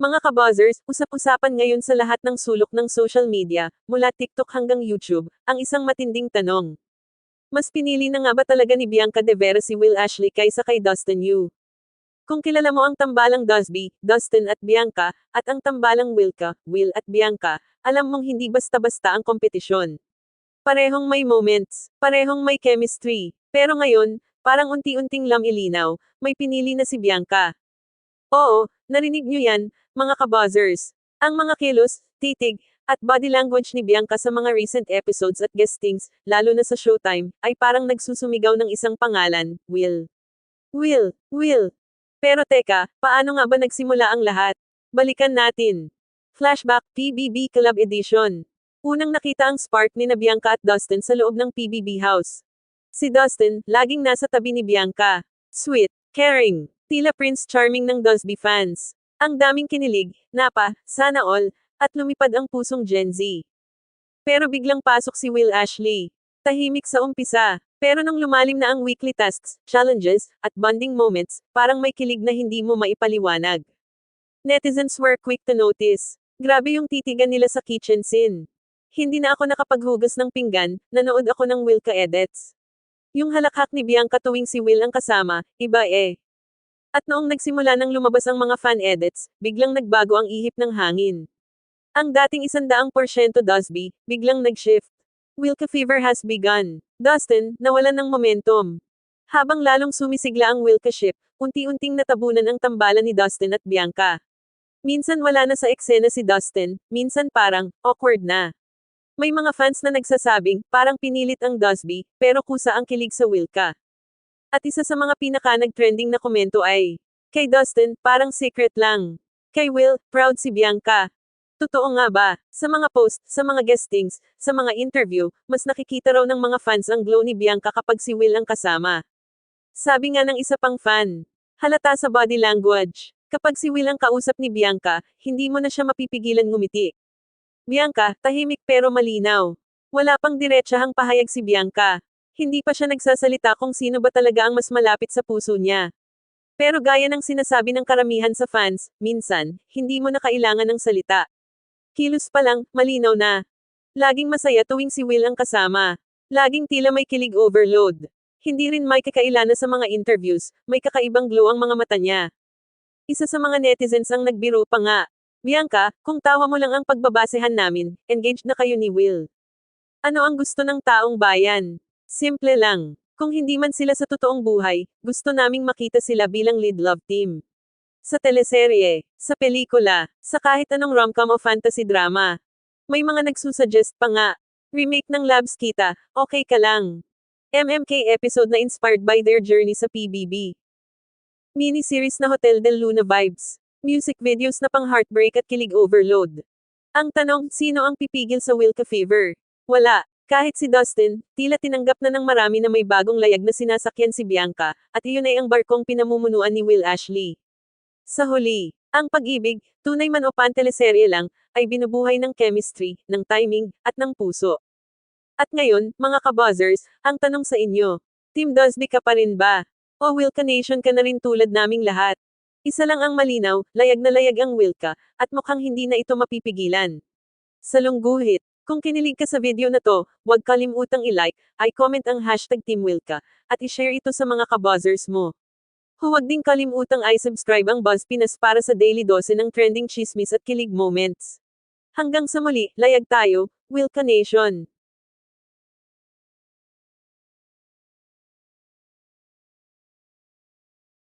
Mga kabuzzers, usap-usapan ngayon sa lahat ng sulok ng social media, mula TikTok hanggang YouTube, ang isang matinding tanong. Mas pinili na nga ba talaga ni Bianca De Vera si Will Ashley kaysa kay Dustin Yu? Kung kilala mo ang tambalang Dusby, Dustin at Bianca, at ang tambalang Wilka, Will at Bianca, alam mong hindi basta-basta ang kompetisyon. Parehong may moments, parehong may chemistry, pero ngayon, parang unti-unting lamilinaw, may pinili na si Bianca. Oo, narinig nyo yan, mga kabuzzers. Ang mga kilos, titig, at body language ni Bianca sa mga recent episodes at guestings, lalo na sa Showtime, ay parang nagsusumigaw ng isang pangalan, Will. Will, Will. Pero teka, paano nga ba nagsimula ang lahat? Balikan natin. Flashback PBB Club Edition. Unang nakita ang spark ni na Bianca at Dustin sa loob ng PBB house. Si Dustin, laging nasa tabi ni Bianca. Sweet, caring, tila Prince Charming ng Dusby fans. Ang daming kinilig, napa, sana all, at lumipad ang pusong Gen Z. Pero biglang pasok si Will Ashley. Tahimik sa umpisa, pero nung lumalim na ang weekly tasks, challenges, at bonding moments, parang may kilig na hindi mo maipaliwanag. Netizens were quick to notice. Grabe yung titigan nila sa kitchen scene. Hindi na ako nakapaghugas ng pinggan, nanood ako ng Wilka edits. Yung halakhak ni Bianca tuwing si Will ang kasama, iba eh. At noong nagsimula nang lumabas ang mga fan edits, biglang nagbago ang ihip ng hangin. Ang dating isandaang porsyento Dusby, biglang nag-shift. Wilka fever has begun. Dustin, nawalan ng momentum. Habang lalong sumisigla ang Wilka ship, unti-unting natabunan ang tambalan ni Dustin at Bianca. Minsan wala na sa eksena si Dustin, minsan parang, awkward na. May mga fans na nagsasabing, parang pinilit ang Dusby, pero kusa ang kilig sa Wilka. At isa sa mga pinaka nag-trending na komento ay, kay Dustin, parang secret lang. Kay Will, proud si Bianca. Totoo nga ba? Sa mga post, sa mga guestings, sa mga interview, mas nakikita raw ng mga fans ang glow ni Bianca kapag si Will ang kasama. Sabi nga ng isa pang fan, halata sa body language. Kapag si Will ang kausap ni Bianca, hindi mo na siya mapipigilan ngumiti. Bianca, tahimik pero malinaw. Wala pang diretsahang pahayag si Bianca. Hindi pa siya nagsasalita kung sino ba talaga ang mas malapit sa puso niya. Pero gaya ng sinasabi ng karamihan sa fans, minsan, hindi mo na kailangan ng salita. Kilos pa lang, malinaw na. Laging masaya tuwing si Will ang kasama. Laging tila may kilig overload. Hindi rin may kakailana sa mga interviews, may kakaibang glow ang mga mata niya. Isa sa mga netizens ang nagbiro pa nga. Bianca, kung tawa mo lang ang pagbabasehan namin, engaged na kayo ni Will. Ano ang gusto ng taong bayan? Simple lang. Kung hindi man sila sa totoong buhay, gusto naming makita sila bilang lead love team. Sa teleserye, sa pelikula, sa kahit anong rom-com o fantasy drama. May mga nagsusuggest pa nga. Remake ng Labs Kita, okay ka lang. MMK episode na inspired by their journey sa PBB. Mini-series na Hotel del Luna vibes. Music videos na pang heartbreak at kilig overload. Ang tanong, sino ang pipigil sa Wilka Fever? Wala. Kahit si Dustin, tila tinanggap na ng marami na may bagong layag na sinasakyan si Bianca, at iyon ay ang barkong pinamumunuan ni Will Ashley. Sa huli, ang pag-ibig, tunay man o panteleserye lang, ay binubuhay ng chemistry, ng timing, at ng puso. At ngayon, mga kabuzzers, ang tanong sa inyo, Team Dusby ka pa rin ba? O Wilka Nation ka na rin tulad naming lahat? Isa lang ang malinaw, layag na layag ang Wilka, at mukhang hindi na ito mapipigilan. Sa lungguhit, kung kinilig ka sa video na to, huwag kalimutang i-like, i-comment ang hashtag Team Wilka, at i-share ito sa mga kabuzzers mo. Huwag din kalimutang i-subscribe ang Buzz Pinas para sa daily dose ng trending chismis at kilig moments. Hanggang sa muli, layag tayo, Wilka Nation!